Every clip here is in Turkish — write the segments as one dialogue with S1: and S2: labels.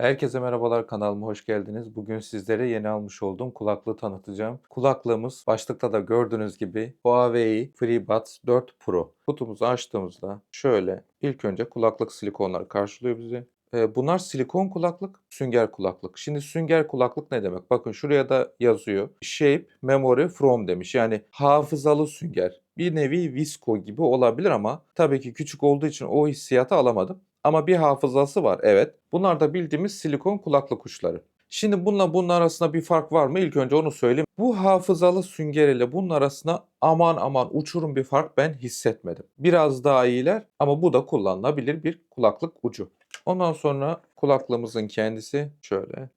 S1: Herkese merhabalar kanalıma hoş geldiniz. Bugün sizlere yeni almış olduğum kulaklığı tanıtacağım. Kulaklığımız başlıkta da gördüğünüz gibi Huawei FreeBuds 4 Pro. Kutumuzu açtığımızda şöyle ilk önce kulaklık silikonları karşılıyor bizi. Ee, Bunlar silikon kulaklık, sünger kulaklık. Şimdi sünger kulaklık ne demek? Bakın şuraya da yazıyor. Shape, memory, from demiş. Yani hafızalı sünger. Bir nevi visko gibi olabilir ama tabii ki küçük olduğu için o hissiyatı alamadım. Ama bir hafızası var evet. Bunlar da bildiğimiz silikon kulaklık uçları. Şimdi bununla bunun arasında bir fark var mı? İlk önce onu söyleyeyim. Bu hafızalı sünger ile bunun arasında aman aman uçurum bir fark ben hissetmedim. Biraz daha iyiler ama bu da kullanılabilir bir kulaklık ucu. Ondan sonra kulaklığımızın kendisi şöyle.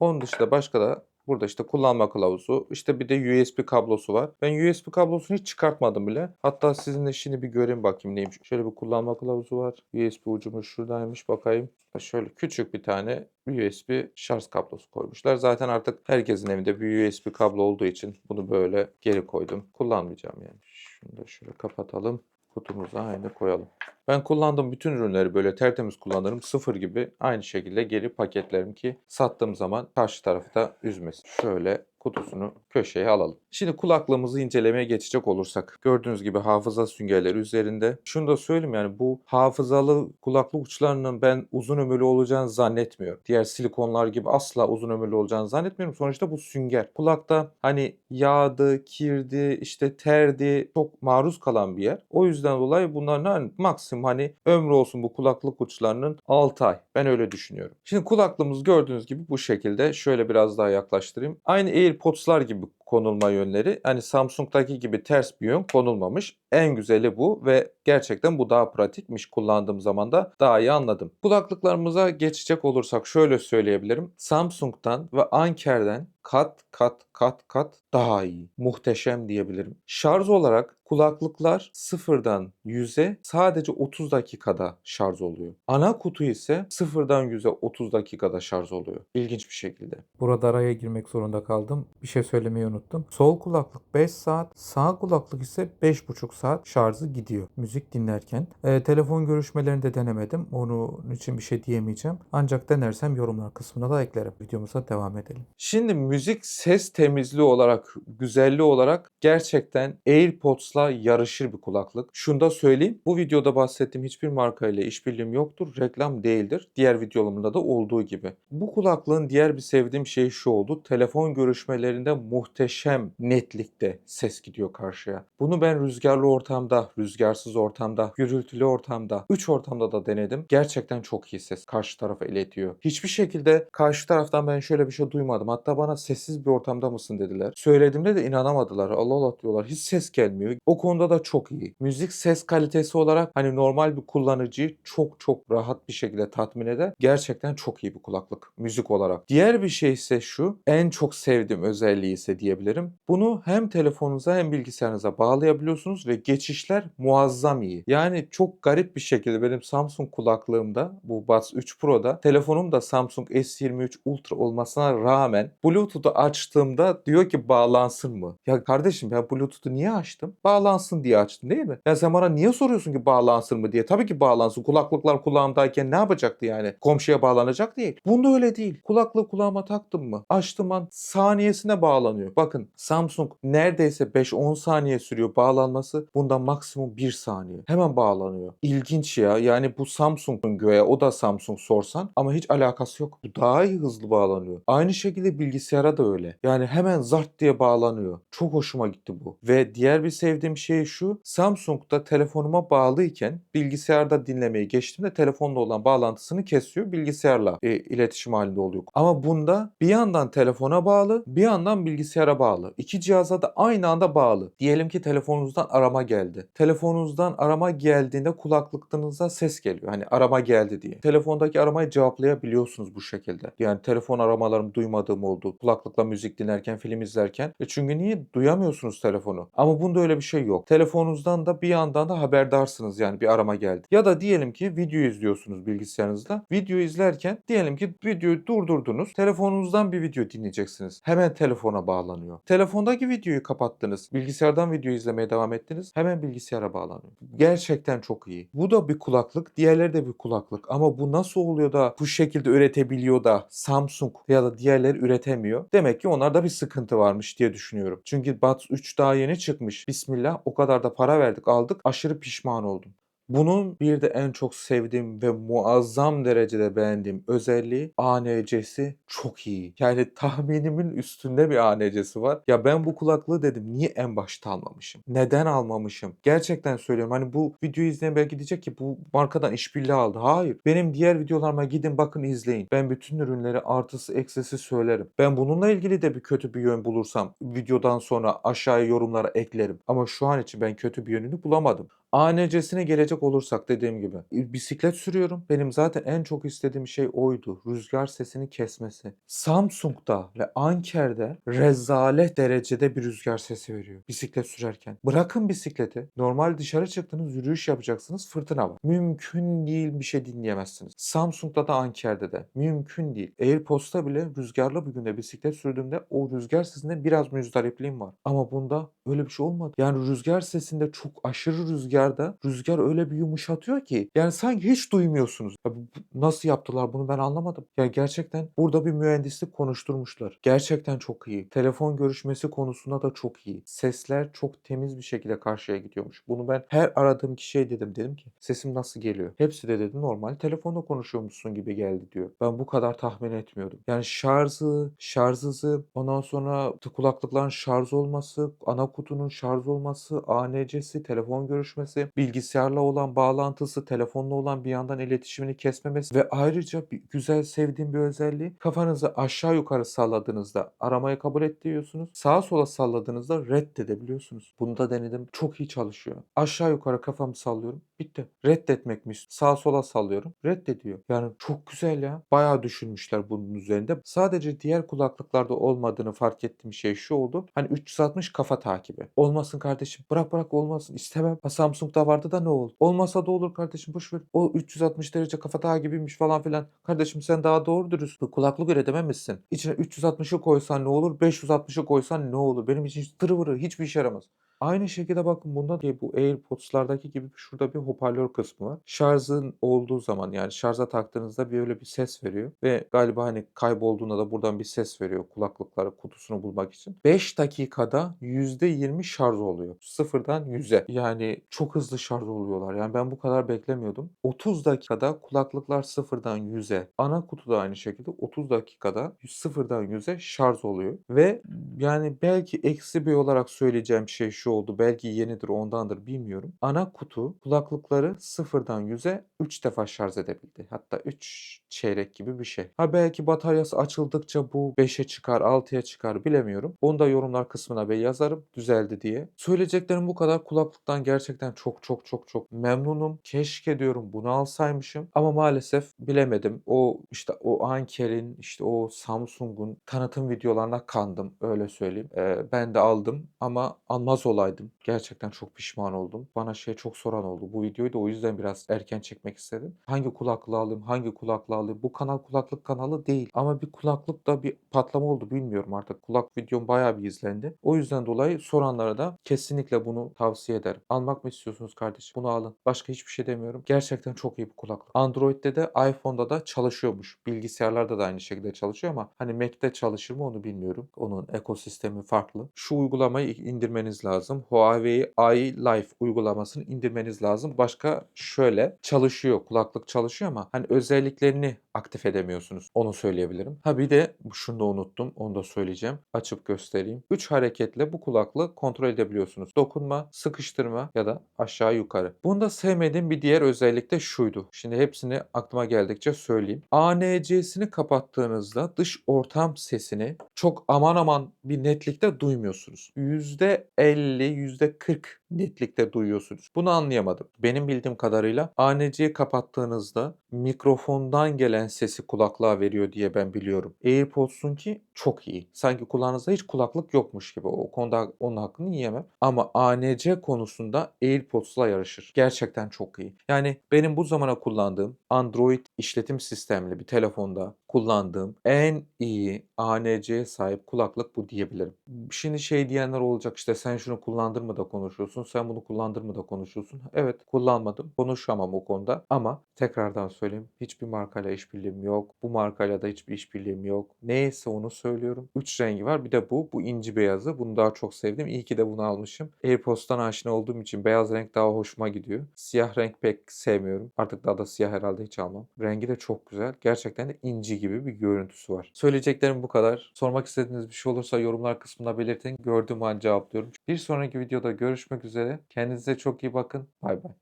S1: Onun dışında başka da burada işte kullanma kılavuzu, işte bir de USB kablosu var. Ben USB kablosunu hiç çıkartmadım bile. Hatta sizinle şimdi bir göreyim bakayım neymiş. Şöyle bir kullanma kılavuzu var. USB ucumuz şuradaymış bakayım. Şöyle küçük bir tane USB şarj kablosu koymuşlar. Zaten artık herkesin evinde bir USB kablo olduğu için bunu böyle geri koydum. Kullanmayacağım yani. Şunu da şöyle kapatalım. Kutumuza aynı koyalım. Ben kullandığım bütün ürünleri böyle tertemiz kullanırım. Sıfır gibi aynı şekilde geri paketlerim ki sattığım zaman karşı tarafı da üzmesin. Şöyle kutusunu köşeye alalım. Şimdi kulaklığımızı incelemeye geçecek olursak gördüğünüz gibi hafıza süngerleri üzerinde. Şunu da söyleyeyim yani bu hafızalı kulaklık uçlarının ben uzun ömürlü olacağını zannetmiyorum. Diğer silikonlar gibi asla uzun ömürlü olacağını zannetmiyorum. Sonuçta bu sünger. Kulakta hani yağdı, kirdi, işte terdi çok maruz kalan bir yer. O yüzden dolayı bunların hani maksimum hani ömrü olsun bu kulaklık uçlarının 6 ay. Ben öyle düşünüyorum. Şimdi kulaklığımız gördüğünüz gibi bu şekilde. Şöyle biraz daha yaklaştırayım. Aynı AirPods'lar gibi konulma yönleri. Hani Samsung'daki gibi ters bir yön konulmamış. En güzeli bu ve gerçekten bu daha pratikmiş kullandığım zaman da daha iyi anladım. Kulaklıklarımıza geçecek olursak şöyle söyleyebilirim. Samsung'dan ve Anker'den kat kat kat kat daha iyi. Muhteşem diyebilirim. Şarj olarak kulaklıklar sıfırdan 100'e sadece 30 dakikada şarj oluyor. Ana kutu ise sıfırdan 100'e 30 dakikada şarj oluyor. İlginç bir şekilde.
S2: Burada araya girmek zorunda kaldım. Bir şey söylemeyi unuttum. Sol kulaklık 5 saat, sağ kulaklık ise 5,5 saat şarjı gidiyor müzik dinlerken. Ee, telefon görüşmelerinde denemedim. Onun için bir şey diyemeyeceğim. Ancak denersem yorumlar kısmına da eklerim. Videomuza devam edelim.
S1: Şimdi müzik ses temizliği olarak, güzelliği olarak gerçekten AirPods'la yarışır bir kulaklık. Şunu da söyleyeyim. Bu videoda bahsettiğim hiçbir marka ile işbirliğim yoktur. Reklam değildir. Diğer videolarımda da olduğu gibi. Bu kulaklığın diğer bir sevdiğim şey şu oldu. Telefon görüşmelerinde muhteşem netlikte ses gidiyor karşıya. Bunu ben rüzgarlı ortamda, rüzgarsız ortamda, gürültülü ortamda, üç ortamda da denedim. Gerçekten çok iyi ses karşı tarafa iletiyor. Hiçbir şekilde karşı taraftan ben şöyle bir şey duymadım. Hatta bana sessiz bir ortamda mısın dediler. Söylediğimde de inanamadılar. Allah Allah diyorlar. Hiç ses gelmiyor. O konuda da çok iyi. Müzik ses kalitesi olarak hani normal bir kullanıcıyı çok çok rahat bir şekilde tatmin eder. Gerçekten çok iyi bir kulaklık müzik olarak. Diğer bir şey ise şu. En çok sevdiğim özelliği ise diyebilirim. Bunu hem telefonunuza hem bilgisayarınıza bağlayabiliyorsunuz ve geçişler muazzam iyi. Yani çok garip bir şekilde benim Samsung kulaklığımda bu Buds 3 Pro'da telefonum da Samsung S23 Ultra olmasına rağmen Bluetooth'u açtığımda diyor ki bağlansın mı? Ya kardeşim ya Bluetooth'u niye açtım? Bağlansın diye açtım değil mi? Ya sen bana niye soruyorsun ki bağlansın mı diye? Tabii ki bağlansın. Kulaklıklar kulağımdayken ne yapacaktı yani? Komşuya bağlanacak değil. Bunda öyle değil. Kulaklığı kulağıma taktım mı? Açtım an saniyesine bağlanıyor. Bakın Samsung neredeyse 5-10 saniye sürüyor bağlanması. Bunda maksimum 1 saniye. Hemen bağlanıyor. İlginç ya. Yani bu Samsung'un göğe o da Samsung sorsan ama hiç alakası yok. Bu daha iyi hızlı bağlanıyor. Aynı şekilde bilgisayara da öyle. Yani hemen zart diye bağlanıyor. Çok hoşuma gitti bu. Ve diğer bir sevdiğim şey şu. Samsung'da telefonuma bağlıyken bilgisayarda dinlemeyi geçtiğimde telefonla olan bağlantısını kesiyor. Bilgisayarla e, iletişim halinde oluyor. Ama bunda bir yandan telefona bağlı, bir yandan bilgisayara bağlı. İki cihaza da aynı anda bağlı. Diyelim ki telefonunuzdan arama geldi. Telefonunuzdan arama geldiğinde kulaklıklarınıza ses geliyor. Hani arama geldi diye. Telefondaki aramayı cevaplayabiliyorsunuz bu şekilde. Yani telefon aramalarım duymadığım oldu. Kulaklıkla müzik dinlerken, film izlerken. E çünkü niye? Duyamıyorsunuz telefonu. Ama bunda öyle bir şey yok. Telefonunuzdan da bir yandan da haberdarsınız yani bir arama geldi. Ya da diyelim ki video izliyorsunuz bilgisayarınızda. Video izlerken diyelim ki videoyu durdurdunuz. Telefonunuzdan bir video dinleyeceksiniz. Hemen telefona bağlanıyor. Telefondaki videoyu kapattınız. Bilgisayardan video izlemeye devam ettiniz. Hemen bilgisayara bağlanıyor. Gerçekten çok iyi. Bu da bir kulaklık. Diğerleri de bir kulaklık. Ama bu nasıl oluyor da bu şekilde üretebiliyor da Samsung ya da diğerleri üretemiyor? Demek ki onlarda bir sıkıntı varmış diye düşünüyorum. Çünkü Buds 3 daha yeni çıkmış. Bismillah o kadar da para verdik aldık. Aşırı pişman oldum. Bunun bir de en çok sevdiğim ve muazzam derecede beğendiğim özelliği ANC'si çok iyi. Yani tahminimin üstünde bir ANC'si var. Ya ben bu kulaklığı dedim niye en başta almamışım? Neden almamışım? Gerçekten söylüyorum. Hani bu videoyu izleyen belki diyecek ki bu markadan işbirliği aldı. Hayır. Benim diğer videolarıma gidin bakın izleyin. Ben bütün ürünleri artısı eksisi söylerim. Ben bununla ilgili de bir kötü bir yön bulursam videodan sonra aşağıya yorumlara eklerim. Ama şu an için ben kötü bir yönünü bulamadım. ANC'sine gelecek olursak dediğim gibi bisiklet sürüyorum. Benim zaten en çok istediğim şey oydu. Rüzgar sesini kesmesi. Samsung'da ve Anker'de rezalet derecede bir rüzgar sesi veriyor bisiklet sürerken. Bırakın bisikleti. Normal dışarı çıktınız yürüyüş yapacaksınız fırtına var. Mümkün değil bir şey dinleyemezsiniz. Samsung'da da Anker'de de. Mümkün değil. AirPods'ta bile rüzgarlı bir günde bisiklet sürdüğümde o rüzgar sesinde biraz müzdaripliğim var. Ama bunda öyle bir şey olmadı. Yani rüzgar sesinde çok aşırı rüzgarda rüzgar öyle bir yumuşatıyor ki yani sanki hiç duymuyorsunuz. Ya nasıl yaptılar bunu ben anlamadım. Yani gerçekten burada bir mühendislik konuşturmuşlar. Gerçekten çok iyi. Telefon görüşmesi konusunda da çok iyi. Sesler çok temiz bir şekilde karşıya gidiyormuş. Bunu ben her aradığım kişiye dedim. Dedim ki sesim nasıl geliyor? Hepsi de dedi normal telefonda konuşuyormuşsun gibi geldi diyor. Ben bu kadar tahmin etmiyordum. Yani şarjı, şarj hızı, ondan sonra kulaklıkların şarj olması, ana kutunun şarj olması, ANC'si, telefon görüşmesi, bilgisayarla olan bağlantısı, telefonla olan bir yandan iletişimini kesmemesi ve ayrıca bir güzel sevdiğim bir özelliği kafanızı aşağı yukarı salladığınızda aramayı kabul et diyorsunuz. Sağa sola salladığınızda reddedebiliyorsunuz. Bunu da denedim. Çok iyi çalışıyor. Aşağı yukarı kafamı sallıyorum. Bitti. Reddetmekmiş. Sağa sola sallıyorum. Reddediyor. Yani çok güzel ya. Bayağı düşünmüşler bunun üzerinde. Sadece diğer kulaklıklarda olmadığını fark ettiğim şey şu oldu. Hani 360 kafa takibi. Olmasın kardeşim. Bırak bırak olmasın. İstemem. Ha, Samsung'da vardı da ne oldu? Olmasa da olur kardeşim. Boş ver. O 360 derece kafa takibiymiş falan filan. Kardeşim sen daha doğru dürüst bir kulaklık üretememişsin. İçine 360'ı koysan ne olur? 560'ı koysan ne olur? Benim için tırvırı hiçbir işe yaramaz. Aynı şekilde bakın bunda da bu AirPods'lardaki gibi şurada bir hoparlör kısmı var. Şarjın olduğu zaman yani şarja taktığınızda bir öyle bir ses veriyor ve galiba hani kaybolduğunda da buradan bir ses veriyor kulaklıkları kutusunu bulmak için. 5 dakikada %20 şarj oluyor. Sıfırdan 100'e. Yani çok hızlı şarj oluyorlar. Yani ben bu kadar beklemiyordum. 30 dakikada kulaklıklar sıfırdan 100'e. Ana kutu da aynı şekilde 30 dakikada sıfırdan 100'e şarj oluyor. Ve yani belki eksi bir olarak söyleyeceğim şey şu oldu. Belki yenidir ondandır bilmiyorum. Ana kutu kulaklıkları sıfırdan 100'e 3 defa şarj edebildi. Hatta 3 çeyrek gibi bir şey. Ha belki bataryası açıldıkça bu 5'e çıkar 6'ya çıkar bilemiyorum. Onu da yorumlar kısmına ben yazarım düzeldi diye. Söyleyeceklerim bu kadar. Kulaklıktan gerçekten çok çok çok çok memnunum. Keşke diyorum bunu alsaymışım. Ama maalesef bilemedim. O işte o Anker'in işte o Samsung'un tanıtım videolarına kandım öyle söyleyeyim. Ee, ben de aldım ama almaz olaydım. Gerçekten çok pişman oldum. Bana şey çok soran oldu. Bu videoyu da o yüzden biraz erken çekmek istedim. Hangi kulaklığı alayım, hangi kulaklığı alayım? Bu kanal kulaklık kanalı değil. Ama bir kulaklıkta bir patlama oldu bilmiyorum artık. Kulak videom bayağı bir izlendi. O yüzden dolayı soranlara da kesinlikle bunu tavsiye ederim. Almak mı istiyorsunuz kardeşim? Bunu alın. Başka hiçbir şey demiyorum. Gerçekten çok iyi bir kulaklık. Android'de de iPhone'da da çalışıyormuş. Bilgisayarlarda da aynı şekilde çalışıyor ama hani Mac'te çalışır mı onu bilmiyorum. Onun ekosistemi farklı. Şu uygulamayı indirmeniz lazım. Huawei iLife uygulamasını indirmeniz lazım. Başka şöyle çalışıyor. Kulaklık çalışıyor ama hani özelliklerini aktif edemiyorsunuz. Onu söyleyebilirim. Ha bir de şunu da unuttum. Onu da söyleyeceğim. Açıp göstereyim. 3 hareketle bu kulaklığı kontrol edebiliyorsunuz. Dokunma, sıkıştırma ya da aşağı yukarı. Bunda sevmediğim bir diğer özellik de şuydu. Şimdi hepsini aklıma geldikçe söyleyeyim. ANC'sini kapattığınızda dış ortam sesini çok aman aman bir netlikte duymuyorsunuz. %50 %50, %40 netlikte duyuyorsunuz. Bunu anlayamadım. Benim bildiğim kadarıyla ANC'yi kapattığınızda mikrofondan gelen sesi kulaklığa veriyor diye ben biliyorum. AirPods'unki çok iyi. Sanki kulağınızda hiç kulaklık yokmuş gibi. O konuda onun hakkını yiyemem. Ama ANC konusunda AirPods'la yarışır. Gerçekten çok iyi. Yani benim bu zamana kullandığım Android işletim sistemli bir telefonda kullandığım en iyi ANC'ye sahip kulaklık bu diyebilirim. Şimdi şey diyenler olacak işte sen şunu kullandır mı da konuşuyorsun, sen bunu kullandır mı da konuşuyorsun. Evet kullanmadım, konuşamam o konuda ama tekrardan söyleyeyim hiçbir markayla işbirliğim yok. Bu markayla da hiçbir işbirliğim yok. Neyse onu söylüyorum. Üç rengi var bir de bu. Bu inci beyazı. Bunu daha çok sevdim. İyi ki de bunu almışım. AirPods'tan aşina olduğum için beyaz renk daha hoşuma gidiyor. Siyah renk pek sevmiyorum. Artık daha da siyah herhalde hiç almam. Rengi de çok güzel. Gerçekten de inci gibi bir görüntüsü var. Söyleyeceklerim bu kadar. Sormak istediğiniz bir şey olursa yorumlar kısmına belirtin. Gördüğüm an cevaplıyorum. Bir sonraki videoda görüşmek üzere. Kendinize çok iyi bakın. Bay bay.